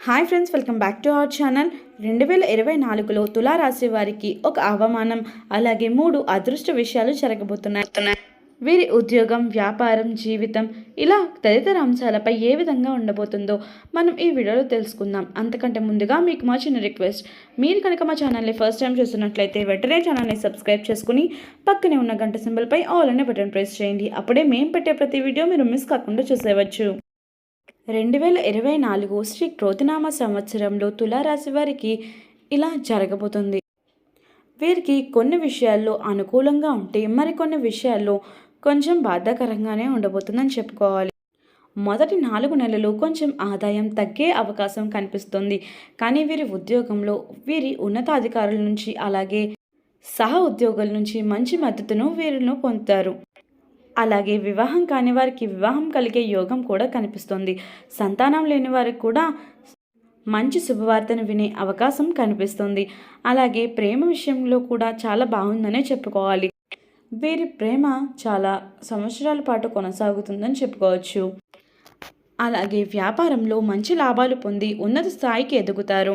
Hi friends welcome back to our channel. రెండు వేల ఇరవై నాలుగులో తులారాశి వారికి ఒక అవమానం అలాగే మూడు అదృష్ట విషయాలు జరగబోతున్నాయి. వీరి ఉద్యోగం వ్యాపారం జీవితం ఇలా తదితర అంశాలపై ఏ విధంగా ఉండబోతుందో మనం ఈ వీడియోలో తెలుసుకుందాం. అంతకంటే ముందుగా మీకు మా చిన్న రిక్వెస్ట్. మీరు కనుక మా ఛానల్ని ఫస్ట్ టైం చూస్తున్నట్లయితే వెంటనే ఛానల్ని సబ్స్క్రైబ్ చేసుకుని పక్కనే ఉన్న గంట సింబల్పై ఆల్ అనే బటన్ ప్రెస్ చేయండి. అప్పుడే మేము పెట్టే ప్రతి వీడియో మీరు మిస్ కాకుండా చూసేవచ్చు రెండు వేల ఇరవై నాలుగు శ్రీ క్రోతినామ సంవత్సరంలో తులారాశి వారికి ఇలా జరగబోతుంది. వీరికి కొన్ని విషయాల్లో అనుకూలంగా ఉంటే మరికొన్ని విషయాల్లో కొంచెం బాధాకరంగానే ఉండబోతుందని చెప్పుకోవాలి. మొదటి నాలుగు నెలలు కొంచెం ఆదాయం తగ్గే అవకాశం కనిపిస్తుంది. కానీ వీరి ఉద్యోగంలో వీరి ఉన్నతాధికారుల నుంచి అలాగే సహ ఉద్యోగుల నుంచి మంచి మద్దతును వీరిను పొందుతారు. అలాగే వివాహం కాని వారికి వివాహం కలిగే యోగం కూడా కనిపిస్తుంది. సంతానం లేని వారికి కూడా మంచి శుభవార్తను వినే అవకాశం కనిపిస్తుంది. అలాగే ప్రేమ విషయంలో కూడా చాలా బాగుందనే చెప్పుకోవాలి. వీరి ప్రేమ చాలా సంవత్సరాల పాటు కొనసాగుతుందని చెప్పుకోవచ్చు. అలాగే వ్యాపారంలో మంచి లాభాలు పొంది ఉన్నత స్థాయికి ఎదుగుతారు.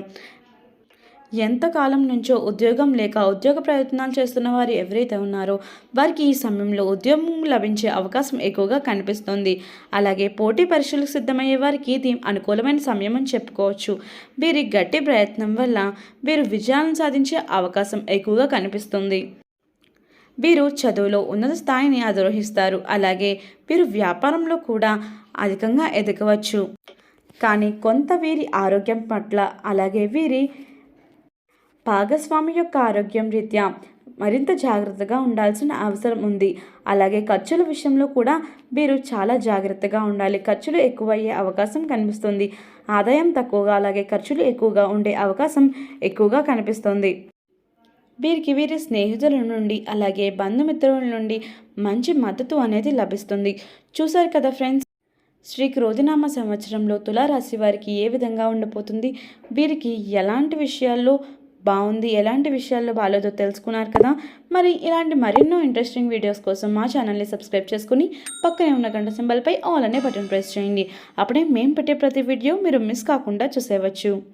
ఎంతకాలం నుంచో ఉద్యోగం లేక ఉద్యోగ ప్రయత్నాలు చేస్తున్న వారు ఎవరైతే ఉన్నారో వారికి ఈ సమయంలో ఉద్యోగం లభించే అవకాశం ఎక్కువగా కనిపిస్తుంది. అలాగే పోటీ పరీక్షలకు సిద్ధమయ్యే వారికి ఇది అనుకూలమైన సమయం అని చెప్పుకోవచ్చు. వీరి గట్టి ప్రయత్నం వల్ల వీరు విజయాలను సాధించే అవకాశం ఎక్కువగా కనిపిస్తుంది. వీరు చదువులో ఉన్నత స్థాయిని అధిరోహిస్తారు. అలాగే వీరు వ్యాపారంలో కూడా అధికంగా ఎదగవచ్చు. కానీ కొంత వీరి ఆరోగ్యం పట్ల అలాగే వీరి భాగస్వామి యొక్క ఆరోగ్యం రీత్యా మరింత జాగ్రత్తగా ఉండాల్సిన అవసరం ఉంది. అలాగే ఖర్చుల విషయంలో కూడా వీరు చాలా జాగ్రత్తగా ఉండాలి. ఖర్చులు ఎక్కువయ్యే అవకాశం కనిపిస్తుంది. ఆదాయం తక్కువగా అలాగే ఖర్చులు ఎక్కువగా ఉండే అవకాశం ఎక్కువగా కనిపిస్తుంది. వీరికి వీరి స్నేహితుల నుండి అలాగే బంధుమిత్రుల నుండి మంచి మద్దతు అనేది లభిస్తుంది. చూశారు కదా ఫ్రెండ్స్? శ్రీ క్రోధినామ సంవత్సరంలో తులారాశి వారికి ఏ విధంగా ఉండబోతుంది వీరికి ఎలాంటి విషయాల్లో బాగుంది ఎలాంటి విషయాల్లో బాగాలేదో తెలుసుకున్నారు కదా? మరి ఇలాంటి మరెన్నో ఇంట్రెస్టింగ్ వీడియోస్ కోసం మా ఛానల్ని సబ్స్క్రైబ్ చేసుకుని పక్కనే ఉన్న గంట సింబల్పై ఆల్ అనే బటన్ ప్రెస్ చేయండి. అప్పుడే మేము పెట్టే ప్రతి వీడియో మీరు మిస్ కాకుండా చూసేవచ్చు.